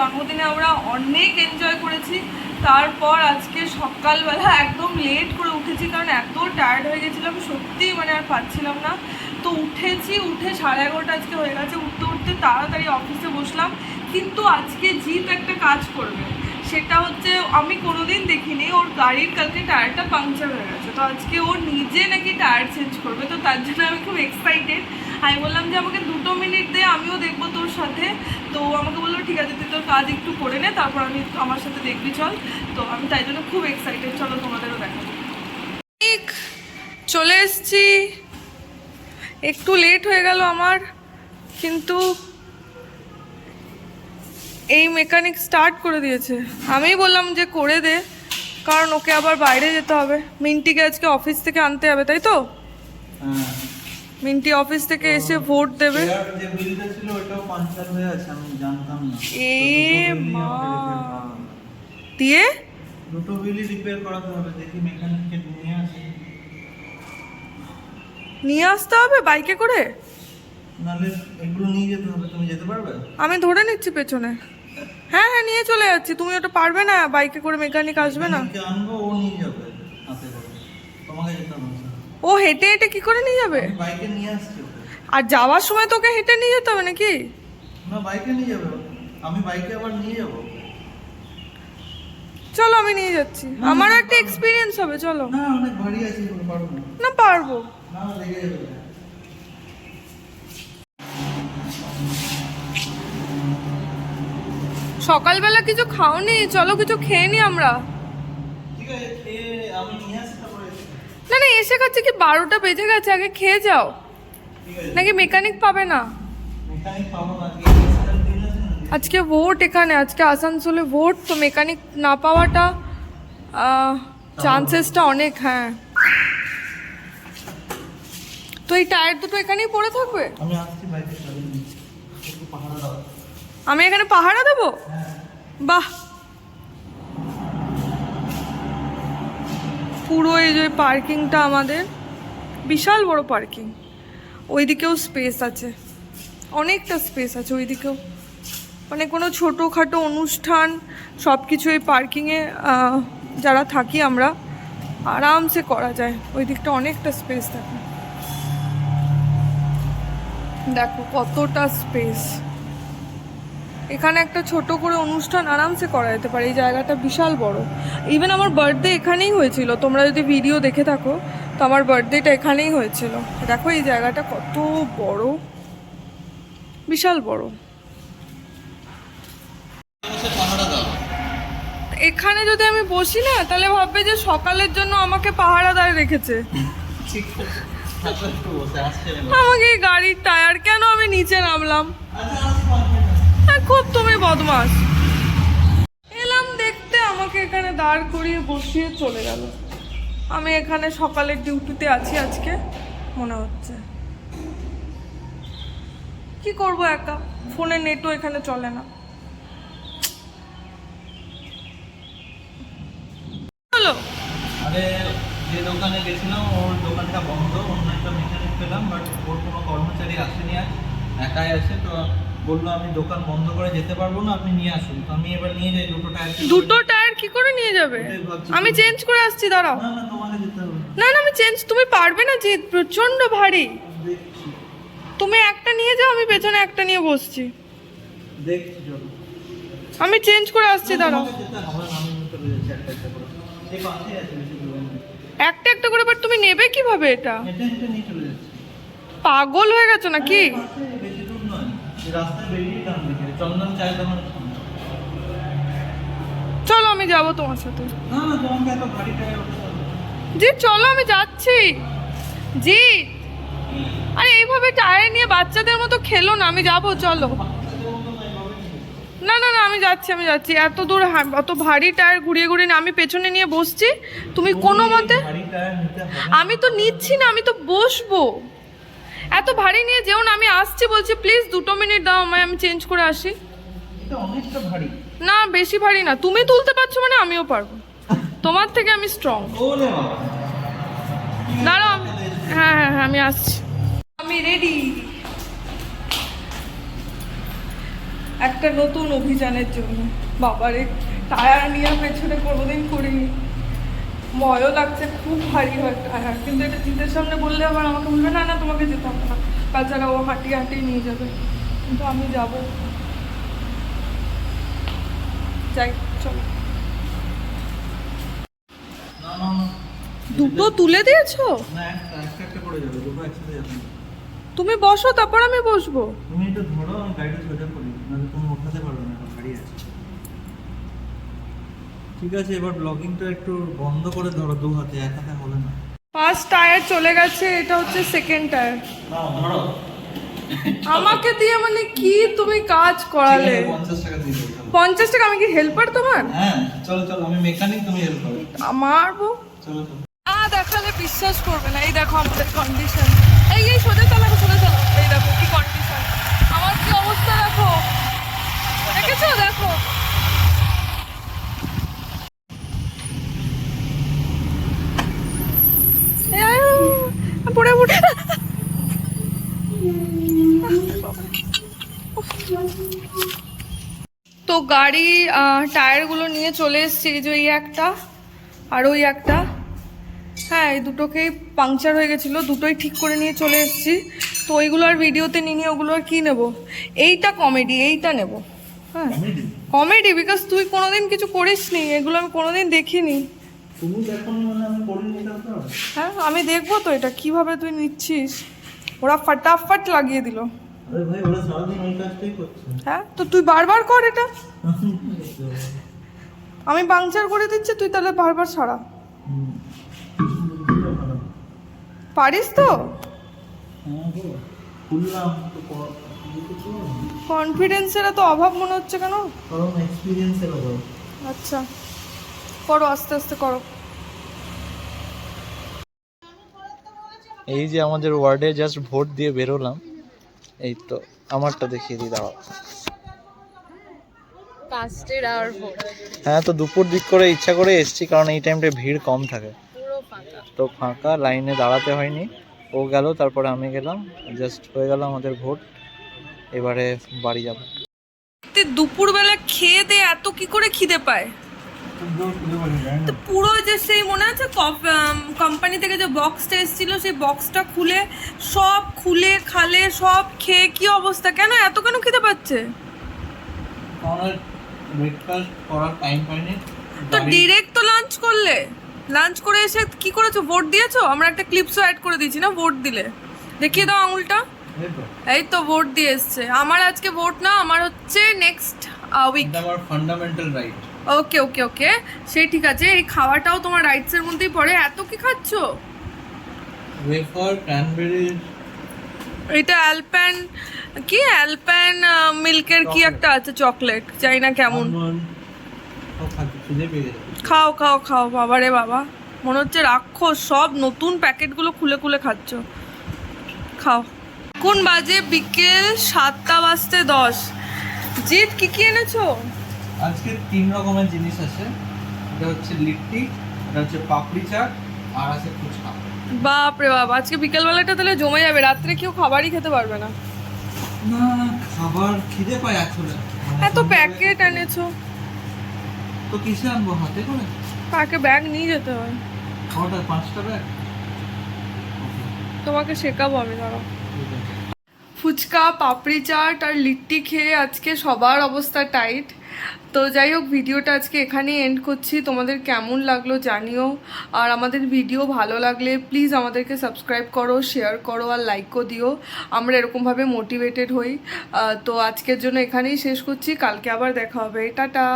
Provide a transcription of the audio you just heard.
জন্মদিনে আমরা অনেক এনজয় করেছি। তারপর আজকে সকালবেলা একদম লেট করে উঠেছি, কারণ এত টায়ার্ড হয়ে গেছিলাম সত্যি মানে আর পাচ্ছিলাম না। তো উঠেছি, উঠে সাড়ে এগারোটা আজকে হয়ে গেছে, উঠতে উঠতে তাড়াতাড়ি অফিসে বসলাম। কিন্তু আজকে জিপ একটা কাজ করবে, সেটা হচ্ছে আমি কোনোদিন দেখিনি, ওর গাড়ির কালকে টায়ারটা পাংচার হয়ে গেছে। তো আজকে ও নিজে নাকি টায়ার চেঞ্জ করবে, তো তার জন্য আমি খুব এক্সাইটেড আমি বললাম যে আমাকে দুটো মিনিট দে, আমিও দেখব তোর সাথে। তো আমাকে বলল, ঠিক আছে, তুই তোর কাজ একটু করে নে, তারপর আমি আমার সাথে দেখবি, চল। তো আমি তাই জন্য খুব এক্সাইটেড চলো তোমাদেরও দেখাবো। ঠিক, চলে এসছি। একটু লেট হয়ে গেল আমার, কিন্তু এই মেকানিক স্টার্ট করে দিয়েছে। আমিই বললাম যে করে দে, কারণ ওকে আবার বাইরে যেতে হবে। মিন্টিকে আজকে অফিস থেকে আনতে হবে, তাই তো? হ্যাঁ। মিন্টি অফিস থেকে এসে ভোট দেবে। যে বিলটা ছিল ওটাও পাঞ্চার হয়ে আছে আমি জানতাম না। এ। মা। দিয়ে? দুটো বিলই রিপেয়ার করাতে হবে দেখি মেকানিককে নিয়ে আসি। নিয়ে আসতে হবে বাইকে করে? এগুলো নিয়ে যেতে হবে তুমি যেতে পারবে? আমি ধরে নিচ্ছি পেছনে। হ্যাঁ হ্যাঁ নিয়ে চলে যাচ্ছি। তুমি ওটা পারবে না বাইকে করে মেকানিক আসবে না। আনব ও নিয়ে যাবে তোমাকে যেতে হবে। না। ও হেঁটে হেঁটে কি করে নিয়ে যাবে? বাইকে নিয়ে আসছি আর যাওয়ার সময় তোকে হেঁটে নিয়ে যেতে হবে নাকি? না বাইকে নিয়ে যাবে আমি বাইকে আবার নিয়ে যাব চলো আমি নিয়ে যাচ্ছি। আমার একটা এক্সপিরিয়েন্স হবে চলো। না অনেক ভারী আছে পারব না। পারব। না লেগে যাবে। সকালবেলা কিছু খাওনি? চলো কিছু খেয়ে নি আমরা। ঠিক আছে খেয়ে আমি নিয়ে আসি তারপরে না না এসে খাচ্ছে কি বারোটা বেজে গেছে আগে খেয়ে যাও। নাকি মেকানিক পাবে না? আজকে ভোট এখানে আজকে আসানসোলে ভোট তো মেকানিক না পাওয়াটা চান্সেসটা অনেক হ্যাঁ। তো এই টায়ার দুটো এখানেই পড়ে থাকবে? আমি এখানে পাহারা দেবো? হ্যাঁ। বাহ! পুরো এই যে পার্কিংটা আমাদের, বিশাল বড় পার্কিং। ওইদিকেও স্পেস আছে। অনেকটা স্পেস আছে ওইদিকেও। মানে কোনো ছোটোখাটো অনুষ্ঠান সব কিছু এই পার্কিংয়ে যারা থাকি আমরা, আরামসে করা যায়। ওই দিকটা অনেকটা স্পেস থাকে। দেখো কতটা স্পেস এখানে একটা ছোট করে অনুষ্ঠান আরামসে করা যেতে পারে এই জায়গাটা বিশাল বড়। ইভেন আমার বার্থডে এখানেই হয়েছিল তোমরা যদি ভিডিও দেখে থাকো তো আমার বার্থডেটা এখানেই হয়েছিল। দেখো এই জায়গাটা কত বড় বিশাল বড়। এখানে যদি আমি বসি না তাহলে ভাববে যে সকালের জন্য আমাকে পাহারাদার রেখেছে। আমাকে গাড়ির টায়ার কেন আমি নিচে নামলাম? খুব তুমি বদমাস এলাম দেখতে আমাকে এখানে দাঁড় করিয়ে বসিয়ে চলে গেল। আমি এখানে সকালের ডিউটিতে আছি আজকে, মনে হচ্ছে। কি করব একা? ফোনে নেটও এখানে চলে না। হলো আরে, যে দোকানে গেছিলাম, ওর দোকানটা বন্ধ, অন্য একটা মেকানিক পেলাম বাট ওর কোনো কর্মচারী আসেনি আর একাই আছে, তো বলল আমি দোকান বন্ধ করে যেতে পারব না আপনি নিয়ে আসুন। তো আমি এবার নিয়ে যাই দুটো টায়ার দুটো টায়ার কি করে নিয়ে যাবে? আমি চেঞ্জ করে আসছি দাঁড়াও। না না তোমাকে যেতে হবে। না। না আমি চেঞ্জ তুমি পারবে না যে প্রচণ্ড ভারী। তুমি একটা নিয়ে যাও আমি পেছনে একটা নিয়ে বসছি। দেখছি আমি চেঞ্জ করে আসছি দাঁড়াও। একটা একটা করে। বাট তুমি নেবে কীভাবে এটা? পাগল হয়ে গেছো নাকি পাশে বেশি দূর নয় এই রাস্তায় বেরিয়ে ডান দিকে চন্দন চায়ের দোকানের চলো আমি যাব তোমার সাথে। না না তোমাকে এত ভারী টায়ার উঠতে হবে না। জি চলো আমি যাচ্ছি। জি। আরে এইভাবে টায়ার নিয়ে বাচ্চাদের মতো খেলো না আমি যাব চলো। না না না আমি যাচ্ছি আমি যাচ্ছি। এত দূর অত ভারী টায়ার ঘুরিয়ে ঘুরিয়ে না আমি পেছনে নিয়ে বসছি। তুমি কোনো মতে আমি তো নিচ্ছি না আমি তো বসবো। এত ভারী নিয়ে যেও না আমি আসছি বলছি প্লিজ দুটো মিনিট দাও আমায় আমি চেঞ্জ করে আসি। না বেশি ভারী না তুমি তুলতে পারছ মানে আমিও পারব। তোমার থেকে আমি স্ট্রং দাঁড়াও হ্যাঁ হ্যাঁ হ্যাঁ আমি আসছি। আমি রেডি একটা নতুন অভিযানের জন্য। বাবারে টায়ার নিয়ে পেছনে কোনোদিন করিনি ভয়ও লাগছে খুব ভারী হয়। কিন্তু এটা জিতের সামনে বললে আবার আমাকে বলবে না না তোমাকে যেতে হবে না। তাছাড়া ও হাঁটিয়ে হাঁটিয়ে নিয়ে যাবে। কিন্তু আমি যাব। যাই চলো। না না না দুটো তুলে দিয়েছ? না একটা একটা একটা করে যাবে দুটো একসাথে যাবে। তুমি বসো তারপর আমি বসবো। তুমি একটু ধরো আমি গাড়িটা সোজা করি নাহলে তুমি ওঠাতে পারবে না এখন গাড়ি আছে ঠিক আছে এবার ব্লগিংটা একটু বন্ধ করে ধরো দু হাতে এক হাতে হবে না। ফার্স্ট টায়ার চলে গেছে এটা হচ্ছে সেকেন্ড টায়ার ধরো। আমাকে দিয়ে মানে কি তুমি কাজ করালে? পঞ্চাশ টাকা আমি কি হেল্পার তোমার? হ্যাঁ চলো চলো আমি মেকানিক তুমি হেল্প করো। মারবো চলো চলো। আ দেখালে বিশ্বাস করবে না। এই দেখো আমাদের কন্ডিশন এই এই সোজা চালাবো সোজা চালাবো। এই দেখো কি কন্ডিশন আমার কি অবস্থা দেখো? দেখেছ? দেখো এই আয়, আয়, পড়ে পড়ে তো গাড়ি টায়ারগুলো নিয়ে চলে এসেছি এই যে ওই একটা আর ওই একটা। হ্যাঁ এই দুটোকেই পাংচার হয়ে গেছিল দুটোই ঠিক করে নিয়ে চলে এসেছি। তো ওইগুলো আর ভিডিওতে নিয়ে ওগুলো আর কী নেব? এইটা কমেডি এইটা নেব। হ্যাঁ কমেডি বিকজ তুই কোনোদিন কিছু করিস নি এগুলো আমি কোনোদিন দেখিনি। মানে হ্যাঁ আমি দেখব তো এটা কীভাবে তুই নিচ্ছিস? ওরা ফাটাফাট লাগিয়ে দিল। হ্যাঁ? তো তুই বারবার কর এটা। আমি বাংচার করে দিচ্ছি তুই তাহলে বারবার সারা। পারিস তো? হ্যাঁ তো। কনফিডেন্সের অভাব মনে হচ্ছে কেন? কারণ এক্সপিরিয়েন্সের অভাব। আচ্ছা করো আস্তে আস্তে করো। এই যে আমাদের ওয়ার্ডে জাস্ট ভোট দিয়ে বেরোলাম। এই তো আমারটা দেখিয়ে দিই দাঁড়াও। ভোট। হ্যাঁ তো দুপুর দিক করে ইচ্ছা করে এসছি কারণ এই টাইমটা ভিড় কম থাকে। পুরো ফাঁকা। তো ফাঁকা লাইনে দাঁড়াতে হয়নি। ও গেল তারপরে আমি গেলাম জাস্ট হয়ে গেল আমাদের ভোট। এবারে বাড়ি যাব। দুপুরবেলা খেয়ে দে এত কি করে খিদে পায়? তো পুরো যে সেই মনে আছে কোম্পানি থেকে যে বক্সটা এসেছিল সেই বক্সটা খুলে সব খুলে খালে সব খেয়ে কি অবস্থা? কেন এত কেন খিদে পাচ্ছে? তো ডিরেক্ট তো লাঞ্চ করলে। লাঞ্চ করে এসে কি করেছ? ভোট দিয়েছ? আমরা একটা ক্লিপসও অ্যাড করে দিয়েছি না? ভোট দিলে। দেখিয়ে দাও আঙুলটা। এই তো। ভোট দিয়ে এসছে। আমার আজকে ভোট না আমার হচ্ছে নেক্সট উইক আমার fundamental right okay okay okay সে ঠিক আছে এই খাওয়াটাও তোমার রাইটসের মধ্যেই পড়ে। এত কি খাচ্ছো? ওয়েফার ক্র্যানবেরি এটা অ্যালপ্যান কি অ্যালপ্যান মিল্কের কি একটা আছে? চকলেট জানি না কেমন। খাও খাও খাও বাবা রে বাবা। মনে হচ্ছে রাক্ষস সব নতুন প্যাকেটগুলো খুলে খুলে খাচ্ছ। খাও। কোন বাজে বিকেল সাতটা বাজতে দশ? জিৎ কি কি এনেছো? আজকে তিন রকমের জিনিস আছে। এটা হচ্ছে লিট্টি এটা হচ্ছে পাপড়ি চাট আর আছে ফুচকা। বাপ রে বাপ আজকে বিকেলবেলাটা তাহলে জমে যাবে রাত্রে কেউ খাবারই খেতে পারবে না। না খাবার খিদে পায় আসলে এত প্যাকেট এনেছো। তো কিসে আনব হাতে করে? তাকে ব্যাগ নিয়ে যেতে হয়? কটা পাঁচটা ব্যাগ তোমাকে শেখাবো আমি দাঁড়াও। ফুচকা, পাপড়ি চাট আর লিট্টি খেয়ে আজকে সবার অবস্থা টাইট তো যাই হোক, ভিডিওটা আজকে এখানেই এন্ড করছি। তোমাদের কেমন লাগল জানিও। আর আমাদের ভিডিও ভালো লাগলে প্লিজ আমাদেরকে সাবস্ক্রাইব করো শেয়ার করো আর লাইকও দিও। আমরা এরকমভাবে মোটিভেটেড হই। তো আজকের জন্য এখানেই শেষ করছি। কালকে আবার দেখা হবে। টাটা!